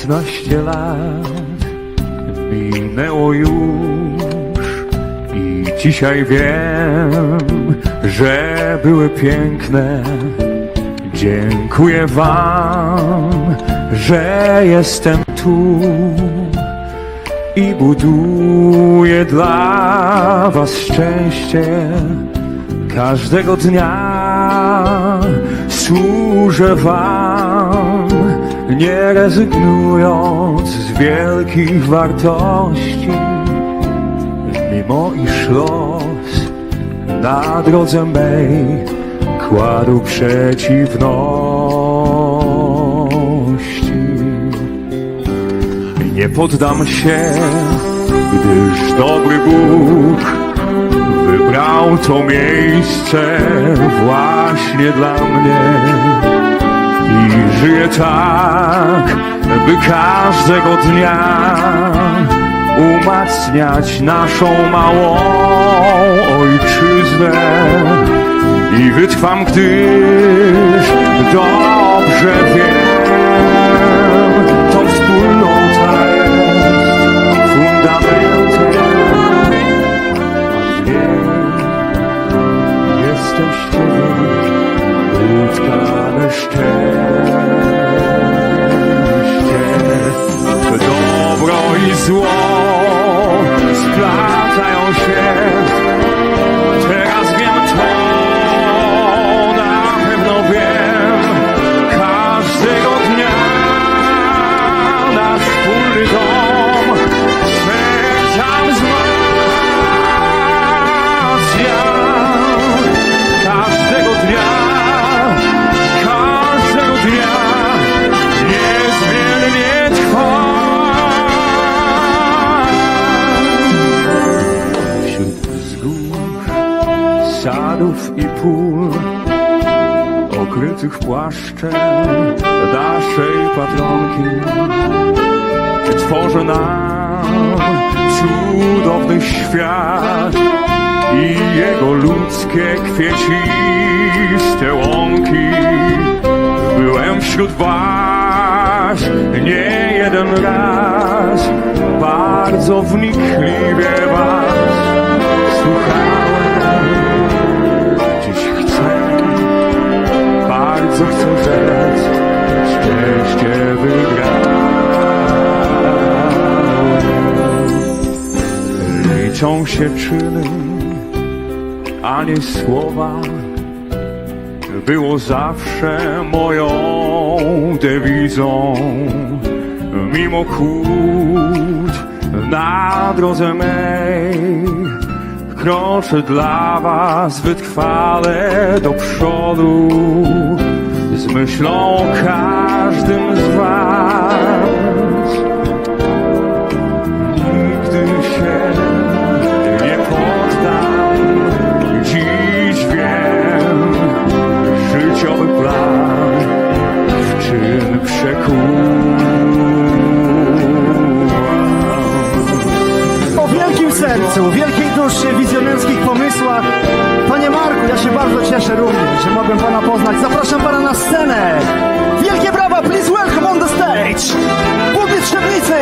Piętnaście lat minęło już i dzisiaj wiem, że były piękne. Dziękuję Wam, że jestem tu i buduję dla Was szczęście. Każdego dnia służę Wam, nie rezygnując z wielkich wartości. Mimo iż los na drodze mej kładł przeciwności. Nie poddam się, gdyż dobry Bóg wybrał to miejsce właśnie dla mnie. Żyję tak, by każdego dnia umacniać naszą małą ojczyznę. I wytrwam, gdyż dobrze Dobro i sadów i pól Okrytych płaszczem naszej patronki. Tworzy nam cudowny świat I jego ludzkie kwieciste łąki? Byłem wśród was nie jeden raz Bardzo wnikliwie was słuchałem rzec Szczęście wygrałem Liczą się czyny, a nie słowa było zawsze moją dewizą. Mimo kłód na drodze mej, kroczę dla was wytrwale do przodu. Z myślą o każdym z was. Nigdy się nie poddam. Dziś wiem, życiowy plan w czyn przekułam. O wielkim sercu, wielkiej duszy, wizjonerskich pomysłach. Bardzo cieszę również, że mogłem Pana poznać. Zapraszam Pana na scenę. Wielkie brawa, please welcome on the stage. Burmistrz Trzebnicy,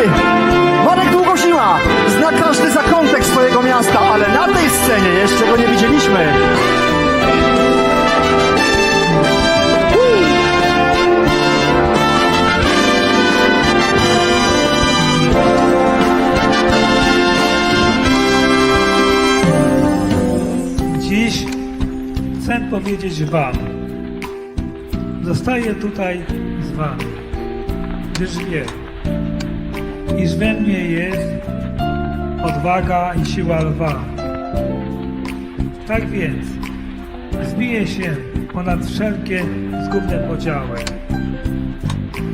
Marek Długoziła. Zna każdy zakątek swojego miasta, ale na tej scenie jeszcze go nie chcę powiedzieć Wam, zostaję tutaj z Wami, gdyż wiem, iż we mnie jest odwaga i siła lwa. Tak więc zbiję się ponad wszelkie zgubne podziały,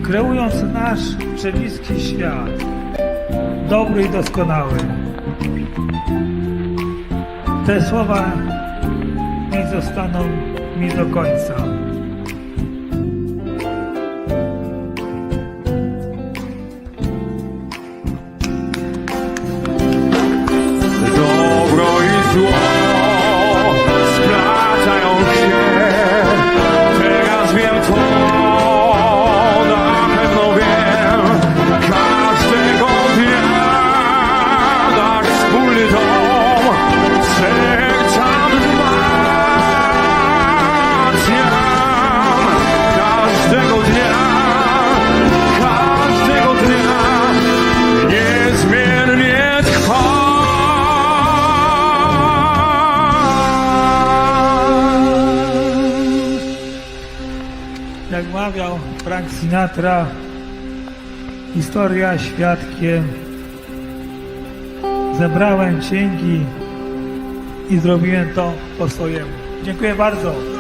kreując nasz przebliski świat, dobry i doskonały. Te słowa niech zostaną mi do końca. Sinatra, historia świadkiem. Zebrałem księgi i zrobiłem to po swojemu. Dziękuję bardzo.